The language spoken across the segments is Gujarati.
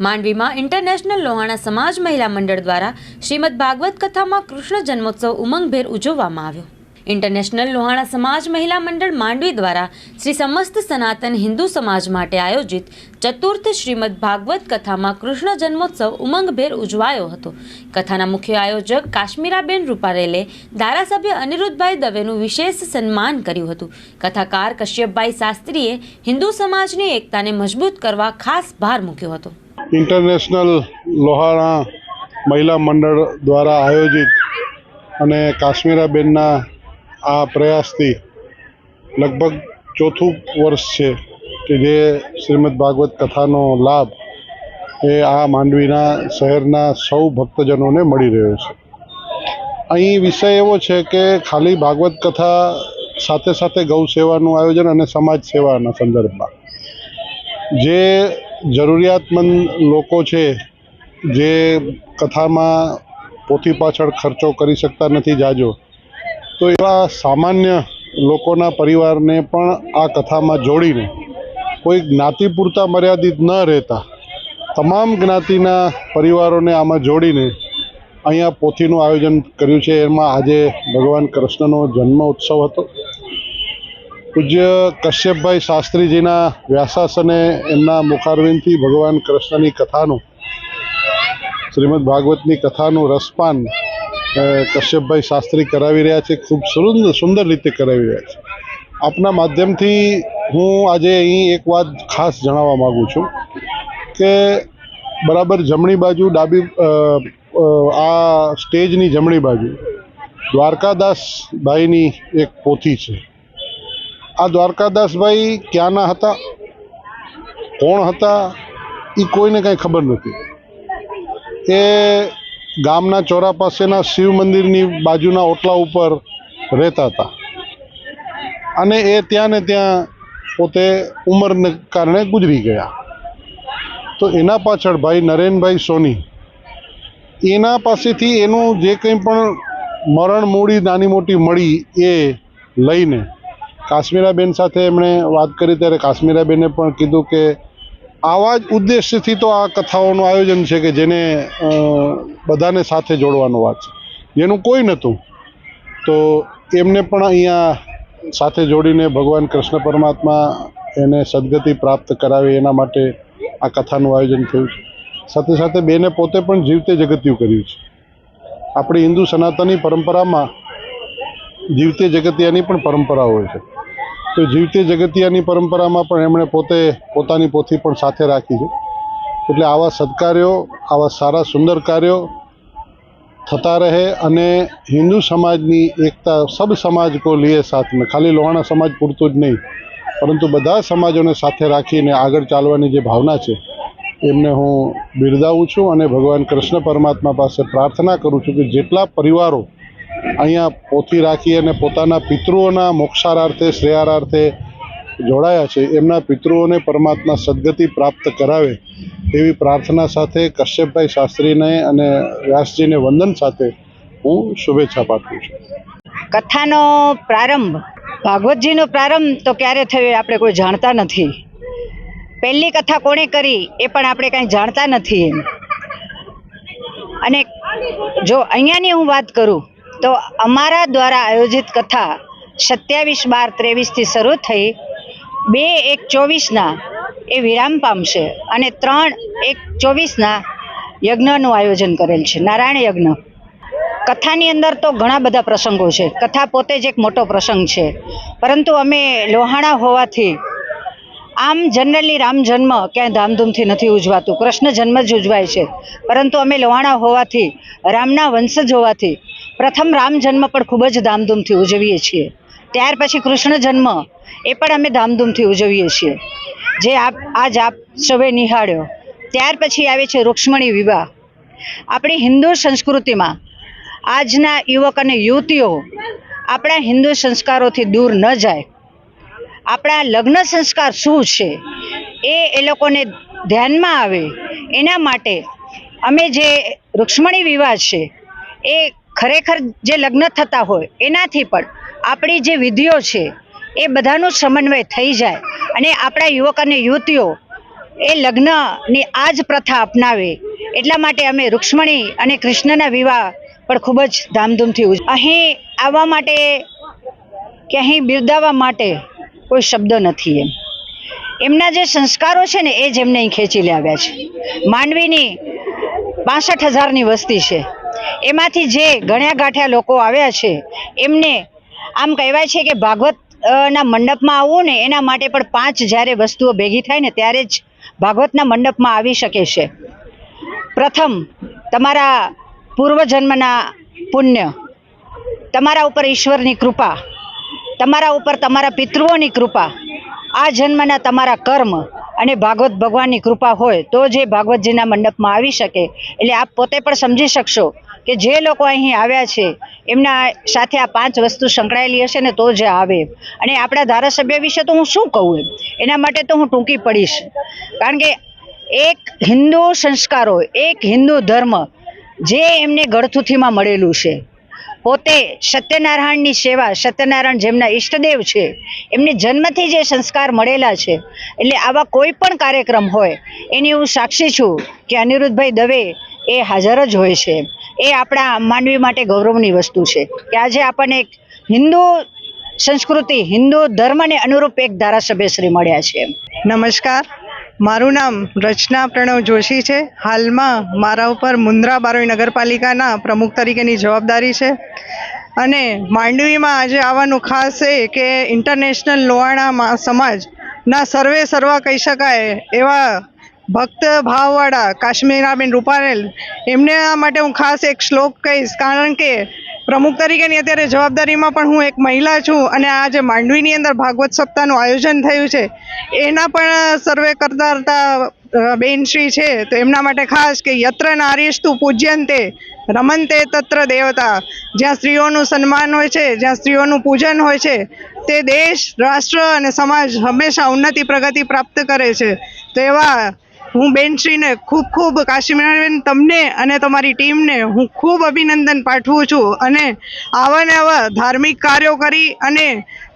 માંડવીમાં ઇન્ટરનેશનલ લોહાણા સમાજ મહિલા મંડળ દ્વારા શ્રીમદ ભાગવત કથામાં કૃષ્ણ જન્મોત્સવ ઉમંગભેર ઉજવવામાં આવ્યો. ઇન્ટરનેશનલ લોહાણા સમાજ મહિલા મંડળ માંડવી દ્વારા શ્રી સમસ્ત સનાતન હિન્દુ સમાજ માટે આયોજિત ચતુર્થ શ્રીમદ ભાગવત કથામાં કૃષ્ણ જન્મોત્સવ ઉમંગભેર ઉજવાયો હતો. કથાના મુખ્ય આયોજક કાશ્મીરાબેન રૂપારેલે ધારાસભ્ય અનિરુદ્ધભાઈ દવેનું વિશેષ સન્માન કર્યું હતું. કથાકાર કશ્યપભાઈ શાસ્ત્રીએ હિન્દુ સમાજની એકતાને મજબૂત કરવા ખાસ ભાર મૂક્યો હતો. ઇન્ટરનેશનલ લોહાણા મહિલા મંડળ દ્વારા આયોજિત અને કાશ્મીરાબેનના આ પ્રયાસથી લગભગ ચોથું વર્ષ છે કે જે શ્રીમદ ભાગવત કથાનો લાભ એ આ માંડવીના શહેરના સૌ ભક્તજનોને મળી રહ્યો છે. અહીં વિષય એવો છે કે ખાલી ભાગવત કથા સાથે સાથે ગૌ સેવાનું આયોજન અને સમાજ સેવાના સંદર્ભમાં. જે જરૂરિયાતમંદ લોકો છે, જે કથામાં પોથી પાછળ ખર્ચો કરી શકતા નથી જાજો. તો એવા સામાન્ય લોકોના પરિવારને પણ આ કથામાં જોડીને કોઈ જ્ઞાતિ પૂરતા મર્યાદિત ન રહેતા, તમામ જ્ઞાતિના પરિવારોને આમાં જોડીને અહીંયા પોથીનું આયોજન કર્યું છે. એમાં આજે ભગવાન કૃષ્ણનો જન્મ ઉત્સવ હતો. પૂજ્ય કશ્યપભાઈ શાસ્ત્રીજીના વ્યાસાસને એમના મુખારવિંદથી ભગવાન કૃષ્ણની કથાનું, શ્રીમદ ભાગવતની કથાનું રસપાન કશ્યપભાઈ શાસ્ત્રી કરાવી રહ્યા છે, ખૂબ સુંદર સુંદર રીતે કરાવી રહ્યા છે. આપના માધ્યમથી હું આજે અહીં એક વાત ખાસ જણાવવા માગું છું કે બરાબર જમણી બાજુ ડાબી આ સ્ટેજની જમણી બાજુ દ્વારકાદાસ ભાઈની એક પોથી છે. આ દ્વારકાદાસભાઈ ક્યાંના હતા? કોણ હતા? એ કોઈને કાંઈ ખબર નથી. એ ગામના ચોરા પાસેના શિવ મંદિરની બાજુના ઓટલા ઉપર રહેતા હતા. અને એ ત્યાં ને ત્યાં પોતે ઉંમરને કારણે ગુજરી ગયા. તો એના પાછળ ભાઈ નરેનભાઈ સોની, એના પાસેથી એનું જે કંઈ પણ મરણ મૂડી નાની મોટી મળી એ લઈને કાશ્મીરાબેન સાથે એમણે વાત કરી ત્યારે કાશ્મીરાબેને પણ કીધું કે આવા જ ઉદ્દેશ્યથી તો આ કથાઓનું આયોજન છે કે જેને બધાને સાથે જોડવાનો વાત છે. જેનું કોઈ નહોતું. તો એમને પણ અહીંયા સાથે જોડીને ભગવાન કૃષ્ણ પરમાત્મા એને સદગતિ પ્રાપ્ત કરાવે એના માટે આ કથાનું આયોજન થયું છે. સાથે સાથે બેને પોતે પણ જીવતે જગત્યું કર્યું છે. આપણી હિન્દુ સનાતની પરંપરામાં જીવતે જગતિયાની પણ પરંપરા હોય છે. તો જીવતે જગતિયાની પરંપરામાં પણ એમણે પોતે પોતાની પોથી પણ સાથે રાખી છે. એટલે આવા સત્કાર્યો, આવા સારા સુંદર કાર્યો થતા રહે અને હિન્દુ સમાજની એકતા સબ સમાજ કો લીએ સાથ ખાલી લોહાણા સમાજ પૂરતું જ નહીં, પરંતુ બધા સમાજોને સાથે રાખીને આગળ ચાલવાની જે ભાવના છે, એમને હું બિરદાવું છું અને ભગવાન કૃષ્ણ પરમાત્મા પાસે પ્રાર્થના કરું છું કે જેટલા પરિવારો અહીંયા પોથી રાખી અને પોતાના પિતૃઓના મોક્ષારાર્થે, શ્રેયારાર્થે જોડાયા છે. એમના પિતૃઓને પરમાત્મા સદગતિ પ્રાપ્ત કરાવે એવી પ્રાર્થના સાથે કશ્યપભાઈ શાસ્ત્રીને અને વ્યાસજીને વંદન સાથે હું શુભેચ્છા પાઠવું છું. કથાનો પ્રારંભ, ભાગવતજીનો પ્રારંભ તો ક્યારે થયો આપણે કોઈ જાણતા નથી. પહેલી કથા કોણે કરી એ પણ આપણે કાંઈ જાણતા નથી અને જો અહીંયાની હું વાત કરું તો અમારા દ્વારા આયોજિત કથા સત્યાવીસ બાર ત્રેવીસથી શરૂ થઈ, બે એક ચોવીસના એ વિરામ પામશે અને ત્રણ એક ચોવીસના યજ્ઞનું આયોજન કરેલ છે, નારાયણ યજ્ઞ. કથાની અંદર તો ઘણા બધા પ્રસંગો છે, કથા પોતે જ એક મોટો પ્રસંગ છે, પરંતુ અમે લોહાણા હોવાથી આમ જનરલી રામ જન્મ ક્યાંય ધામધૂમથી નથી ઉજવાતું. કૃષ્ણ જન્મ જ ઉજવાય છે. પરંતુ અમે લોહાણા હોવાથી, રામના વંશજ હોવાથી, પ્રથમ રામ જન્મ પણ ખૂબ જ ધામધૂમથી ઉજવીએ છીએ. ત્યાર પછી કૃષ્ણ જન્મ, એ પણ અમે ધામધૂમથી ઉજવીએ છીએ. જે આપ, આજ આપ સૌએ નિહાળ્યો. ત્યાર પછી આવે છે રૂક્ષ્મણી વિવાહ. આપણી હિન્દુ સંસ્કૃતિમાં આજના યુવક અને યુવતીઓ આપણા હિન્દુ સંસ્કારોથી દૂર ન જાય. આપણા લગ્ન સંસ્કાર શું છે એ એ લોકોને ધ્યાનમાં આવે. એના માટે અમે જે રૂક્ષ્મણી વિવાહ છે એ ખરેખર જે લગ્ન થતા હોય એનાથી પણ આપણી જે વિધિઓ છે એ બધાનો સમન્વય થઈ જાય અને આપણા યુવક અને યુવતીઓ એ લગ્નની આ જ પ્રથા અપનાવે. એટલા માટે અમે રૂક્ષ્મણી અને કૃષ્ણના વિવાહ પણ ખૂબ જ ધામધૂમથી અહીં આવવા માટે કે અહીં બિરદાવવા માટે કોઈ શબ્દ નથી એમ. એમના જે સંસ્કારો છે ને, એ જ એમને અહીં ખેંચી લાવ્યા છે. માંડવીની બાસઠ હજારની વસ્તી છે. એમાંથી જે ગણ્યા ગાંઠ્યા લોકો આવ્યા છે, એમને આમ કહેવાય છે કે ભાગવત ના મંડપમાં આવવું ને, એના માટે પણ પાંચ જ્યારે વસ્તુઓ ભેગી થાય ને, ત્યારે જ ભાગવતના મંડપમાં આવી શકે છે. પ્રથમ, તમારા પૂર્વજન્મના પુણ્ય. તમારા ઉપર ઈશ્વરની કૃપા. તમારા ઉપર તમારા પિતૃઓની કૃપા, આ જન્મના તમારા કર્મ અને ભાગવત ભગવાનની કૃપા હોય તો જે ભાગવતજીના મંડપમાં આવી શકે. એટલે આપ પોતે પણ સમજી શકશો કે જે લોકો અહીં આવ્યા છે, એમના સાથે આ પાંચ વસ્તુ સંકળાયેલી હશે ને તો જ આવે. અને આપણા ધારાસભ્ય વિશે તો હું શું કહું એમ? એના માટે તો હું ટૂંકી પડીશ. કારણ કે એક હિન્દુ સંસ્કારો, એક હિન્દુ ધર્મ જે એમને ગળથુથીમાં મળેલું છે. પોતે સત્યનારાયણની સેવા, સત્યનારાયણ જેમના ઈષ્ટદેવ છે, એમને જન્મથી જે સંસ્કાર મળેલા છે, એટલે આવા કોઈ પણ કાર્યક્રમ હોય, એની હું સાક્ષી છું કે અનિરુદ્ધભાઈ દવે એ હાજર જ હોય છે. એ આપણા માનવી માટે ગૌરવની વસ્તુ છે કે આજે આપણને એક હિન્દુ સંસ્કૃતિ, હિન્દુ ધર્મને અનુરૂપ એક ધારાસભ્યશ્રી મળ્યા છે. નમસ્કાર. મારું નામ રચના પ્રણવ જોશી છે. હાલમાં મારા ઉપર મુન્દ્રા બારોઈ નગરપાલિકાના પ્રમુખ તરીકેની જવાબદારી છે. અને માંડવીમાં આજે આવવાનું ખાસ એ કે ઇન્ટરનેશનલ લોહાણા સમાજના સર્વે સર્વા કહી શકાય એવા ભક્ત ભાવવાળા કાશ્મીરાબેન રૂપારેલ. એમને આ માટે હું ખાસ એક શ્લોક કહીશ. કારણ કે પ્રમુખ તરીકેની અત્યારે જવાબદારીમાં પણ હું એક મહિલા છું અને આ જે માંડવીની અંદર ભાગવત સપ્તાહનું આયોજન થયું છે, એના પણ સર્વે કરતા બેનશ્રી છે, તો એમના માટે ખાસ કે યત્ર નારીસ્તુ પૂજ્યંતે, રમંતે તત્ર દેવતા, જ્યાં સ્ત્રીઓનું સન્માન હોય છે, જ્યાં સ્ત્રીઓનું પૂજન હોય છે, તે દેશ, રાષ્ટ્ર અને સમાજ હંમેશા ઉન્નતિ પ્રગતિ પ્રાપ્ત કરે છે, તો એવા હું બેનશ્રીને ખૂબ ખૂબ કાશીમરાબેન તમને અને તમારી ટીમને હું ખૂબ અભિનંદન પાઠવું છું અને આવા ને આવા ધાર્મિક કાર્યો કરી અને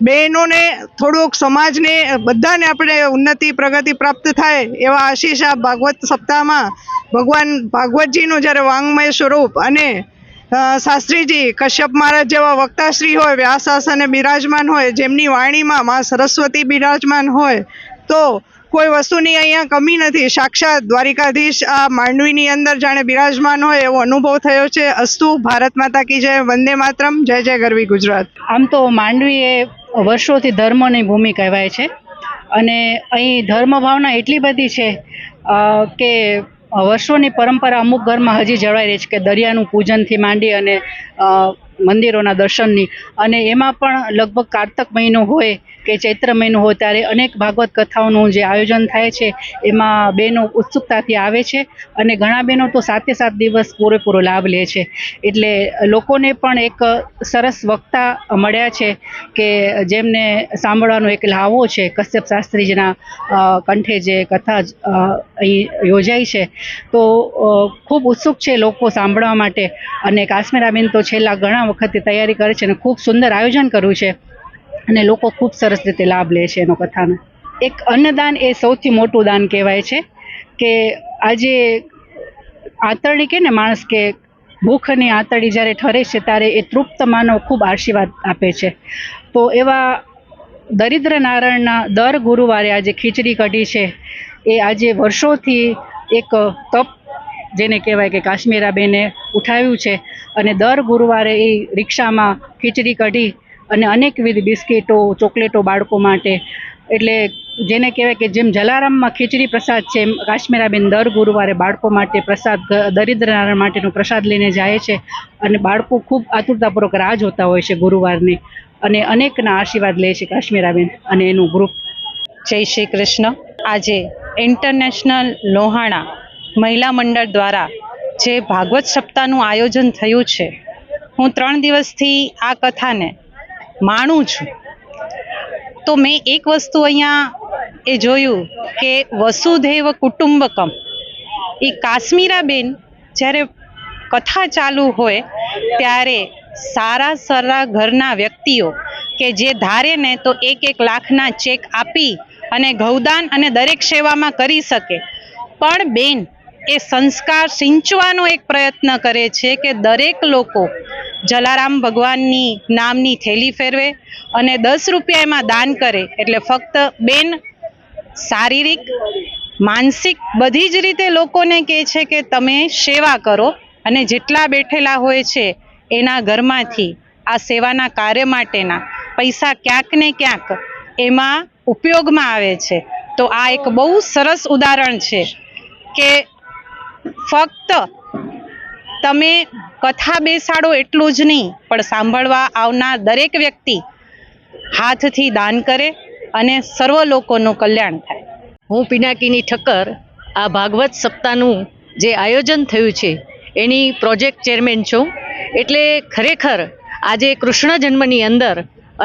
બહેનોને, થોડુંક સમાજને, બધાને આપણે ઉન્નતિ, પ્રગતિ પ્રાપ્ત થાય એવા આશીષ આ ભાગવત સપ્તાહમાં ભગવાન ભાગવતજીનું જ્યારે વાંગમય સ્વરૂપ અને શાસ્ત્રીજી કશ્યપ મહારાજ જેવા વક્તાશ્રી હોય વ્યાસાસ અને બિરાજમાન હોય, જેમની વાણીમાં માં સરસ્વતી બિરાજમાન હોય, તો કોઈ વસ્તુની અહીંયા કમી નથી. સાક્ષાત દ્વારિકાધીશ આ માંડવીની અંદર જાણે બિરાજમાન હોય એવો અનુભવ થયો છે. અસ્તુ, ભારત માતા કી જય, વંદે માતરમ, જય જય ગરવી ગુજરાત. આમ તો માંડવી એ વર્ષોથી ધર્મની ભૂમિ કહેવાય છે. અને અહીં ધર્મ ભાવના એટલી બધી છે કે વર્ષોની પરંપરા અમુક ઘરમાં હજી જળવાઈ રહી છે કે દરિયાનું પૂજનથી માંડી અને મંદિરોના દર્શનની. અને એમાં પણ લગભગ કારતક મહિનો હોય કે ચૈત્ર મહિનો હોય ત્યારે અનેક ભાગવત કથાઓનું જે આયોજન થાય છે, એમાં બહેનો ઉત્સુકતાથી આવે છે અને ઘણા બહેનો તો સાતે સાત દિવસ પૂરેપૂરો લાભ લે છે. એટલે લોકોને પણ એક સરસ વક્તા મળ્યા છે કે જેમને સાંભળવાનો એક લાવો છે, કશ્યપ શાસ્ત્રીજીના કંઠે જે કથા અહીં યોજાઈ છે. તો ખૂબ ઉત્સુક છે લોકો સાંભળવા માટે. અને કાશ્મીરાબેન તો છેલ્લા ઘણા વખતથી તૈયારી કરે છે અને ખૂબ સુંદર આયોજન કર્યું છે અને લોકો ખૂબ સરસ રીતે લાભ લે છે એનો કથાનો. એક અન્નદાન એ સૌથી મોટું દાન કહેવાય છે કે આજે આંતરણી કે ને માણસ કે ભૂખની આંતરડી જ્યારે ઠરે છે ત્યારે એ તૃપ્ત માનવ ખૂબ આશીર્વાદ આપે છે. તો એવા દરિદ્ર નારાયણના દર ગુરુવારે આજે ખીચડી કઢી છે. એ આજે વર્ષોથી એક તપ જેને કહેવાય કે કાશ્મીરાબેને ઉઠાવ્યું છે. અને દર ગુરુવારે એ રિક્ષામાં ખીચડી કઢી અને અનેકવિધ બિસ્કીટો, ચોકલેટો બાળકો માટે. એટલે જેને કહેવાય કે જેમ જલારામમાં ખીચડી પ્રસાદ છે, એમ કાશ્મીરાબેન દર ગુરુવારે બાળકો માટે પ્રસાદ દરિદ્ર નારાયણ માટેનો પ્રસાદ લઈને જાય છે. અને બાળકો ખૂબ આતુરતાપૂર્વક રાહ જોતા હોય છે ગુરુવારની. અને અનેકના આશીર્વાદ લે છે કાશ્મીરાબેન અને એનું ગ્રુપ. જય શ્રી કૃષ્ણ. આજે ઇન્ટરનેશનલ લોહાણા મહિલા મંડળ દ્વારા જે ભાગવત સપ્તાહનું આયોજન થયું છે, હું ત્રણ દિવસથી આ કથાને માણું છું. તો મેં એક વસ્તુ અહીંયા એ જોયું કે વસુધૈવ કુટુંબકમ. એ કાશ્મીરાબેન જ્યારે કથા ચાલુ હોય ત્યારે સારા સારા ઘરના વ્યક્તિઓ કે જે ધારે ને તો એક એક લાખના ચેક આપી અને ગૌદાન અને દરેક સેવામાં કરી શકે. પણ બેન એ સંસ્કાર સિંચવાનો એક પ્રયત્ન કરે છે કે દરેક લોકો જલારામ ભગવાનની નામની થેલી ફેરવે અને દસ રૂપિયા એમાં દાન કરે એટલે ફક્ત બેન શારીરિક, માનસિક બધી જ રીતે લોકોને કહે છે કે તમે સેવા કરો અને જેટલા બેઠેલા હોય છે એના ઘરમાંથી આ સેવાના કાર્ય માટેના પૈસા ક્યાંક ને ક્યાંક એમાં ઉપયોગમાં આવે છે. તો આ એક બહુ સરસ ઉદાહરણ છે કે ફક્ત તમે કથા બેસાડો એટલું જ નહીં, પણ સાંભળવા આવનાર દરેક વ્યક્તિ હાથથી દાન કરે અને સર્વ લોકોનું કલ્યાણ થાય. હું પિનાકીની ઠક્કર આ ભાગવત સપ્તાહનું જે આયોજન થયું છે, એની પ્રોજેક્ટ ચેરમેન છું. એટલે ખરેખર આજે કૃષ્ણ જન્મની અંદર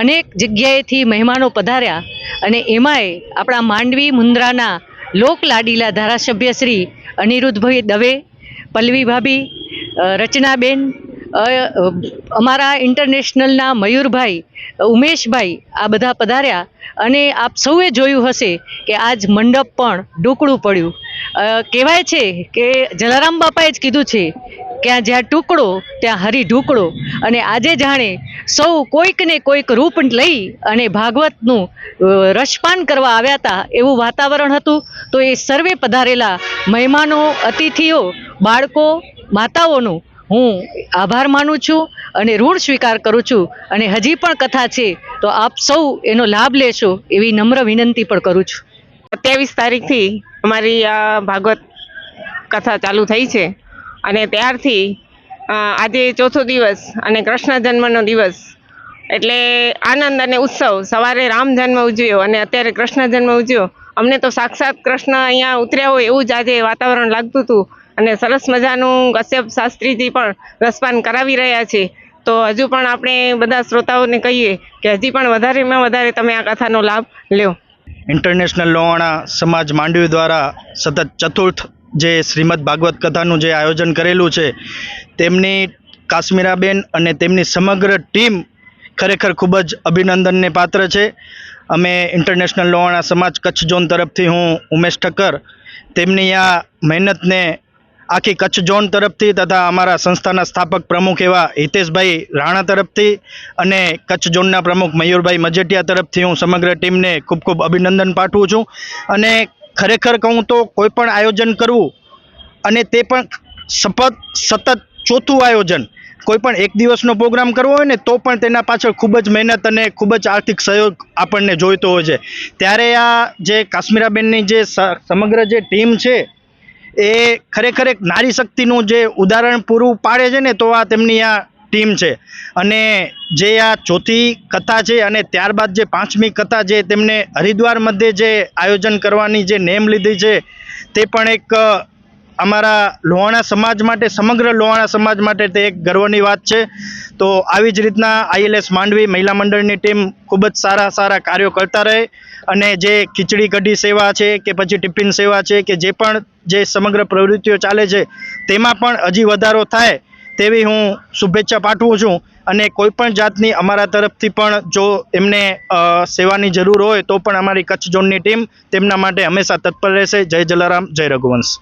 અનેક જગ્યાએથી મહેમાનો પધાર્યા અને એમાંય આપણા માંડવી મુન્દ્રાના લોક લાડીલા ધારાસભ્ય શ્રી અનિરુદ્ધભાઈ દવે, પલ્લવી ભાભી રચનાબેન અમારા ઇન્ટરનેશનલના મયુરભાઈ, ઉમેશભાઈ આ બધા પધાર્યા અને આપ સૌએ જોયું હશે કે આજ મંડપ પણ ઢોકળું પડ્યું. કહેવાય છે કે જલારામ બાપાએ જ કીધું છે કે આ જ્યાં ટુકડો, ત્યાં હરી ઢુકડો. અને આજે જાણે સૌ કોઈકને કોઈક રૂપ લઈ અને ભાગવતનું રસપાન કરવા આવ્યા હતા એવું વાતાવરણ હતું. તો એ સર્વે પધારેલા મહેમાનો, અતિથિઓ, બાળકો, માતાઓનું હું આભાર માનું છું અને ઋણ સ્વીકાર કરું છું. અને હજી પણ કથા છે, તો આપ સૌ એનો લાભ લેશો એવી નમ્ર વિનંતી પણ કરું છું. સત્યાવીસ તારીખથી અમારી આ ભાગવત કથા ચાલુ થઈ છે. અને ત્યારથી આજે ચોથો દિવસ અને કૃષ્ણ જન્મનો દિવસ. એટલે આનંદ અને ઉત્સવ. સવારે રામ જન્મ ઉજવ્યો અને અત્યારે કૃષ્ણ જન્મ ઉજવ્યો. અમને તો સાક્ષાત કૃષ્ણ અહીંયા ઉતર્યા હોય એવું જ આજે વાતાવરણ લાગતું હતું. અને સરસ મજાનું કશ્યપ શાસ્ત્રીજી પણ રસપાન કરાવી રહ્યા છે. તો હજુ પણ આપણે બધા શ્રોતાઓને કહીએ કે હજી પણ વધારેમાં વધારે તમે આ કથાનો લાભ લ્યો. ઇન્ટરનેશનલ લોહાણા સમાજ માંડવી દ્વારા સતત ચતુર્થ જે શ્રીમદ ભાગવત કથાનું જે આયોજન કરેલું છે, તેમની કાશ્મીરાબેન અને તેમની સમગ્ર ટીમ ખરેખર ખૂબ જ અભિનંદનને પાત્ર છે. અમે ઇન્ટરનેશનલ લોહાણા સમાજ કચ્છ ઝોન તરફથી હું ઉમેશ ઠક્કર, તેમની આ મહેનતને આખી કચ્છ ઝોન તરફથી તથા અમારા સંસ્થાના સ્થાપક પ્રમુખ એવા હિતેશભાઈ રાણા તરફથી અને કચ્છ ઝોનના પ્રમુખ મયુરભાઈ મજેટિયા તરફથી હું સમગ્ર ટીમને ખૂબ ખૂબ અભિનંદન પાઠવું છું. અને ખરેખર કહું તો કોઈ પણ આયોજન કરવું અને તે પણ સપત, સતત ચોથું આયોજન, કોઈ પણ એક દિવસનો પ્રોગ્રામ કરવો હોય ને, તો પણ તેના પાછળ ખૂબ જ મહેનત અને ખૂબ જ આર્થિક સહયોગ આપણને જોઈતો હોય છે. ત્યારે આ જે કાશ્મીરાબેનની જે સમગ્ર જે ટીમ છે, એ ખરેખર એક નારી શક્તિનું જે ઉદાહરણ પૂરું પાડે છે ને, તો આ તેમની આ ટીમ છે. અને જે આ ચોથી કથા છે અને ત્યારબાદ જે પાંચમી કથા જે તેમને હરિદ્વાર મધ્યે જે આયોજન કરવાની જે નેમ લીધી છે, તે પણ એક અમારા લોહાણા સમાજ માટે, સમગ્ર લોહાણા સમાજ માટે તે એક ગર્વની વાત છે. તો આવી જ રીતના આઈએલએસ માંડવી મહિલા મંડળની ટીમ ખૂબ જ સારા સારા કાર્યો કરતા રહે અને જે ખીચડી કઢી સેવા છે કે પછી ટિફિન સેવા છે કે જે પણ જે સમગ્ર પ્રવૃત્તિઓ ચાલે છે, તેમાં પણ હજી વધારો થાય તેવી હું શુભેચ્છા પાઠવું છું અને કોઈપણ જાતની અમારા તરફથી પણ જો એમને સેવાની જરૂર હોય તો પણ અમારી કચ્છ ઝોનની ટીમ તેમના માટે હંમેશા તત્પર રહેશે. જય જલારામ, જય રઘુવંશ.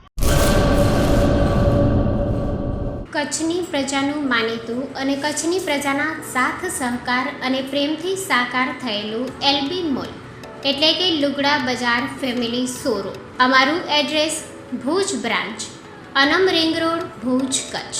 કચ્છની પ્રજાનું માનીતું અને કચ્છની પ્રજાના સાથ, સહકાર અને પ્રેમથી સાકાર થયેલું એલબી મોલ. એટલે કે લુગડા બજાર ફેમિલી શોરૂમ. અમારું address Bhuj branch, Anam ring road, Bhuj Kutch.